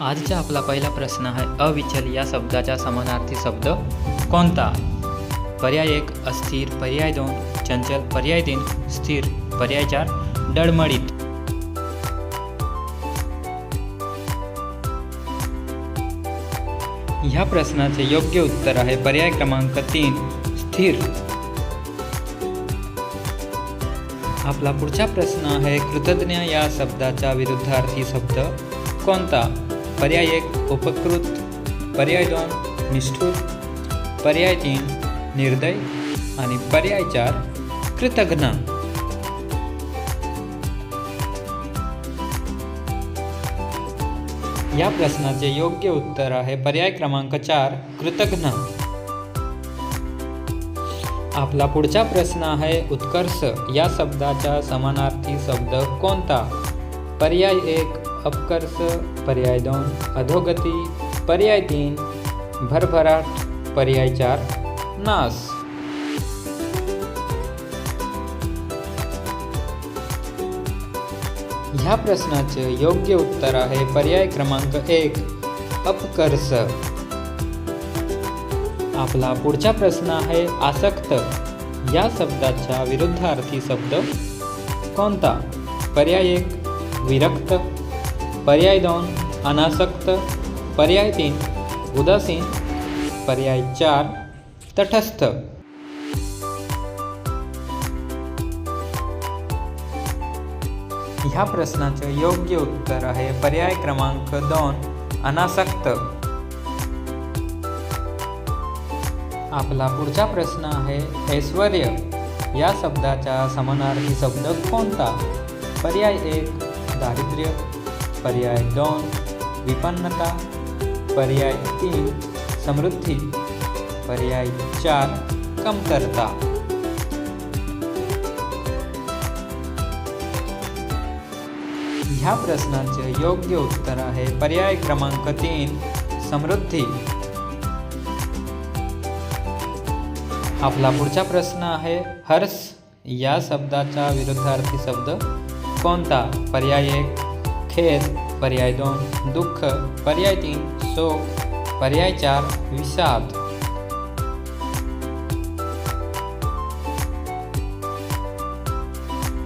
आजचा आपला पहिला प्रश्न आहे अविचल या शब्दाचा समानार्थी शब्द कोणता? पर्याय एक अस्थिर. पर्याय दोन चंचल. पर्याय तीन स्थिर. पर्याय चार डळमळीत. ह्या प्रश्नाचे योग्य उत्तर आहे पर्याय क्रमांक तीन स्थिर. आपला पुढचा प्रश्न आहे कृतज्ञ या शब्दाचा विरुद्धार्थी शब्द कोणता? पर्याय एक उपकृत पर्याय दोन निष्ठुर पर्याय तीन निर्दय आणि पर्याय चार कृतज्ञ. या प्रश्नाचे योग्य उत्तर आहे पर्याय क्रमांक चार कृतज्ञ. आपला पुढचा प्रश्न आहे उत्कर्ष. या शब्दाचा समानार्थी शब्द कोणता? पर्याय एक अपकर्ष पर्याय दोन अधोगती पर्याय तीन भरभराट पर्याय चार नाश ह्या प्रश्नाचे योग्य उत्तर आहे पर्याय क्रमांक एक अपकर्ष आपला पुढचा प्रश्न आहे आसक्त. या शब्दाचा विरुद्धार्थी शब्द कोणता? पर्याय एक विरक्त. पर्याय दोन अनासक्त. पर्याय तीन उदासीन. पर्याय चार तटस्थ. ह्या प्रश्नाचं योग्य उत्तर आहे पर्याय क्रमांक दोन अनासक्त. आपला पुढचा प्रश्न आहे ऐश्वर या शब्दाचा समानार्थी शब्द कोणता? पर्याय एक दारिद्र्य. पर्याय दोन विपन्नता पर्याय तीन समृद्धी पर्याय चार कमतरता. ह्या प्रश्नाचे योग्य उत्तर आहे पर्याय क्रमांक तीन समृद्धी. आपला पुढचा प्रश्न आहे हर्ष या शब्दाचा विरुद्धार्थी शब्द कोणता? पर्याय एक खेद पर्याय दोन दुःख पर्याय तीन शोक पर्याय चार विषाद.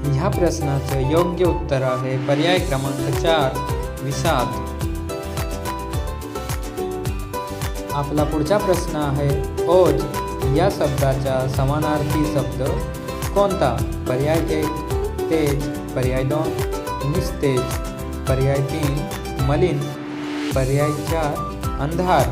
ह्या प्रश्नाचं योग्य उत्तर आहे पर्याय क्रमांक चार विषाद. आपला पुढचा प्रश्न आहे ओज या शब्दाचा समानार्थी शब्द कोणता? पर्याय एक तेज पर्याय दोन निस्तेज. पर्याय तीन मलिन पर्याय चार अंधार.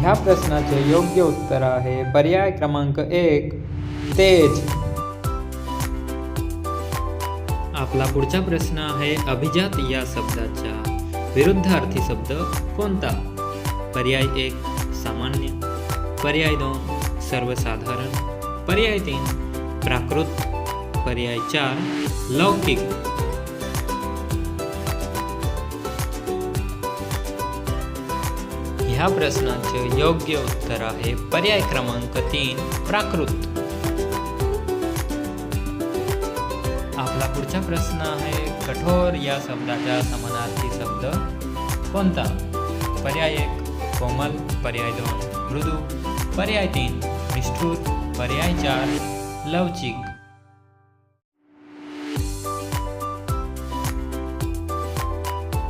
ह्या प्रश्नाचे योग्य उत्तर आहे पर्याय क्रमांक एक तेज. आपला पुढचा प्रश्न आहे अभिजात या शब्दाचा विरुद्धार्थी शब्द कोणता? पर्याय एक सामान्य. पर्याय दोन सर्वसाधारण. पर्याय तीन प्राकृत पर्याय चार लौकिक ह्या प्रश्नाचे योग्य उत्तर आहे पर्याय क्रमांक तीन प्राकृत. आपला पुढचा प्रश्न आहे कठोर या शब्दाचा समानार्थी शब्द कोणता? पर्याय एक कोमल. पर्याय दोन मृदू. पर्याय तीन निष्ठूर. पर्याय चार लवचिक.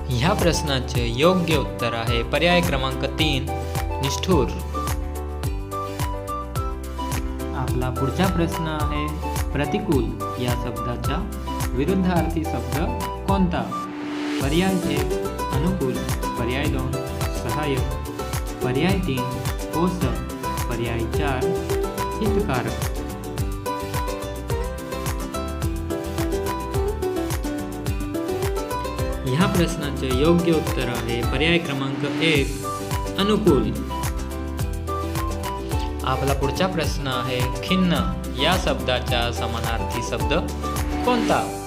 ह्या प्रश्नाचे योग्य उत्तर आहे पर्याय क्रमांक तीन निष्ठुर. आपला पुढचा प्रश्न आहे प्रतिकूल या शब्दाचा विरुद्धार्थी शब्द कोणता? पर्याय एक अनुकूल. पर्याय दोन सहाय्यक. पर्याय तीन पोषक. पर्याय चार हितकारक. ह्या प्रश्नाचे योग्य उत्तर आहे. पर्याय क्रमांक एक अनुकूल. आपला पुढचा प्रश्न आहे खिन्न. या शब्दाचा समानार्थी शब्द कोणता?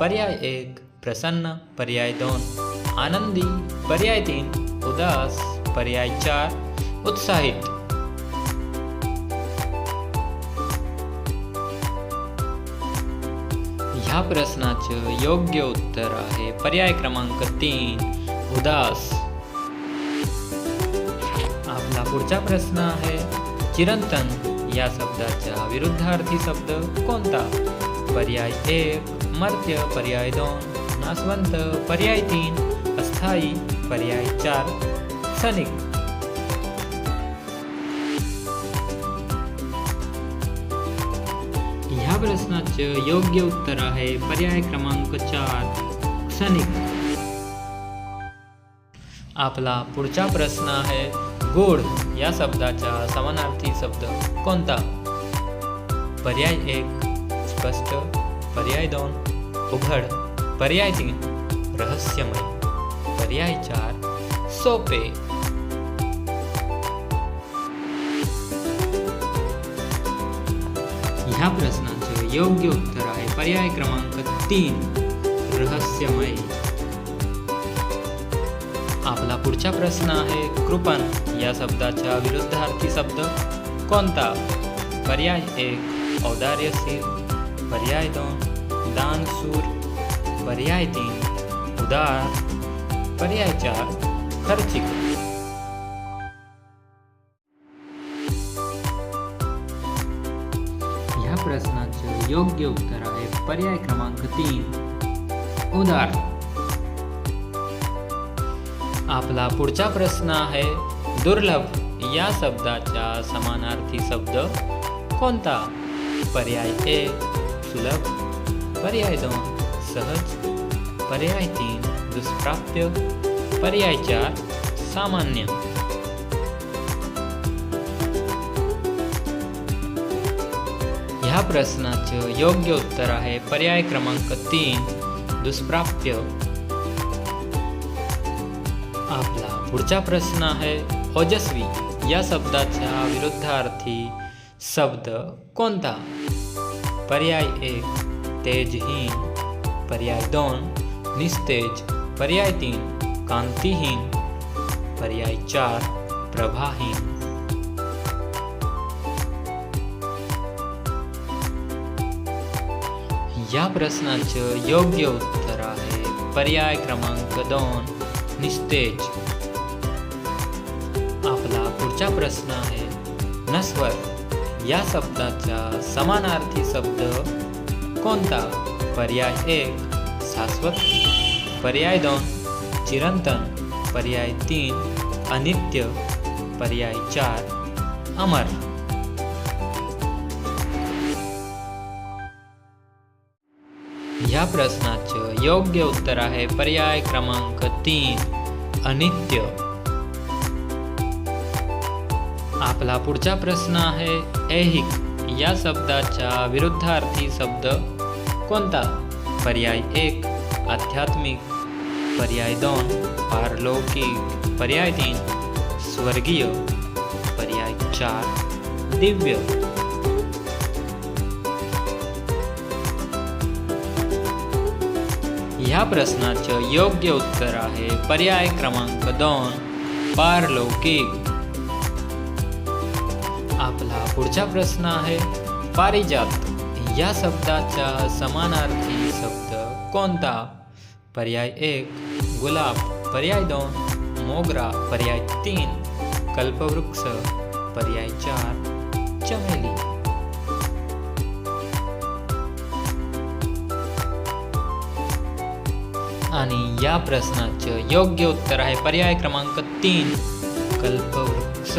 पर्याय एक प्रसन्न. पर्याय दोन आनंदी. पर्याय तीन उदास. पर्याय चार उत्साहित. ह्या प्रश्नाचं योग्य उत्तर आहे. पर्याय क्रमांक तीन उदास. आपला पुढचा प्रश्न आहे चिरंतन या शब्दाचा विरुद्धार्थी शब्द कोणता? पर्याय एक मर्त्य. पर्याय दोन नासवंत. पर्याय तीन अस्थायी. पर्याय चार क्षणिक प्रश्नाचं योग्य उत्तर आहे. पर्याय क्रमांक चार क्षणिक आपला पुढचा प्रश्न आहे गोड या शब्दाचा समानार्थी शब्द कोणता? पर्याय एक स्पष्ट. पर्याय दोन उघड. पर्याय तीन रहस्यमय. पर्याय चार सोपे. ह्या प्रश्न योग्य उत्तर आहे. पर्याय क्रमांक तीन, रहस्यमय. आपला पुढचा प्रश्न आहे कृपण या शब्दाचा विरुद्धार्थी शब्द. कोणता? पर्याय एक, औदार्यशील. पर्याय दोन, दानशूर. पर्याय तीन, उदार. पर्याय चार, खर्चिक. ह्या प्रश्नाचे योग्य उत्तर आहे. पर्याय क्रमांक तीन. उदाहरण आपला पुढचा प्रश्न आहे दुर्लभ. या शब्दाचा समानार्थी शब्द कोणता? पर्याय ए सुलभ. पर्याय दोन सहज. पर्याय तीन दुष्प्राप्य. पर्याय चार सामान्य. ह्या प्रश्नाचं योग्य उत्तर आहे. पर्याय क्रमांक तीन दुष्प्राप्य. आपला पुढचा प्रश्न आहे ओजस्वी. या शब्दाचा विरुद्धार्थी शब्द कोणता? पर्याय एक तेजहीन. पर्याय दोन निस्तेज. पर्याय तीन कांतीहीन. पर्याय चार प्रभाहीन. या प्रश्नाचं योग्य उत्तर आहे. पर्याय क्रमांक दोन निस्तेज. आपला पुढचा प्रश्न आहे नस्वर. या शब्दाचा समानार्थी शब्द कोणता? पर्याय एक शाश्वत. पर्याय दोन चिरंतन. पर्याय तीन अनित्य. पर्याय चार अमर. या प्रश्नाचं योग्य उत्तर आहे. पर्याय क्रमांक तीन अनित्य. आपला पुढचा प्रश्न आहे ऐहिक. या शब्दाचा विरुद्धार्थी शब्द कोणता? पर्याय एक आध्यात्मिक. पर्याय दोन पारलौकिक. पर्याय तीन स्वर्गीय. पर्याय चार दिव्य. ह्या प्रश्नाचं योग्य उत्तर आहे. पर्याय क्रमांक दोन पारलौकिक आपला पुढचा प्रश्न आहे पारिजात. या शब्दाचा समानार्थी शब्द कोणता? पर्याय एक गुलाब. पर्याय दोन मोगरा. पर्याय तीन कल्पवृक्ष. पर्याय चार चमेली. आणि या प्रश्नाचं योग्य उत्तर आहे. पर्याय क्रमांक तीन कल्पवृक्ष.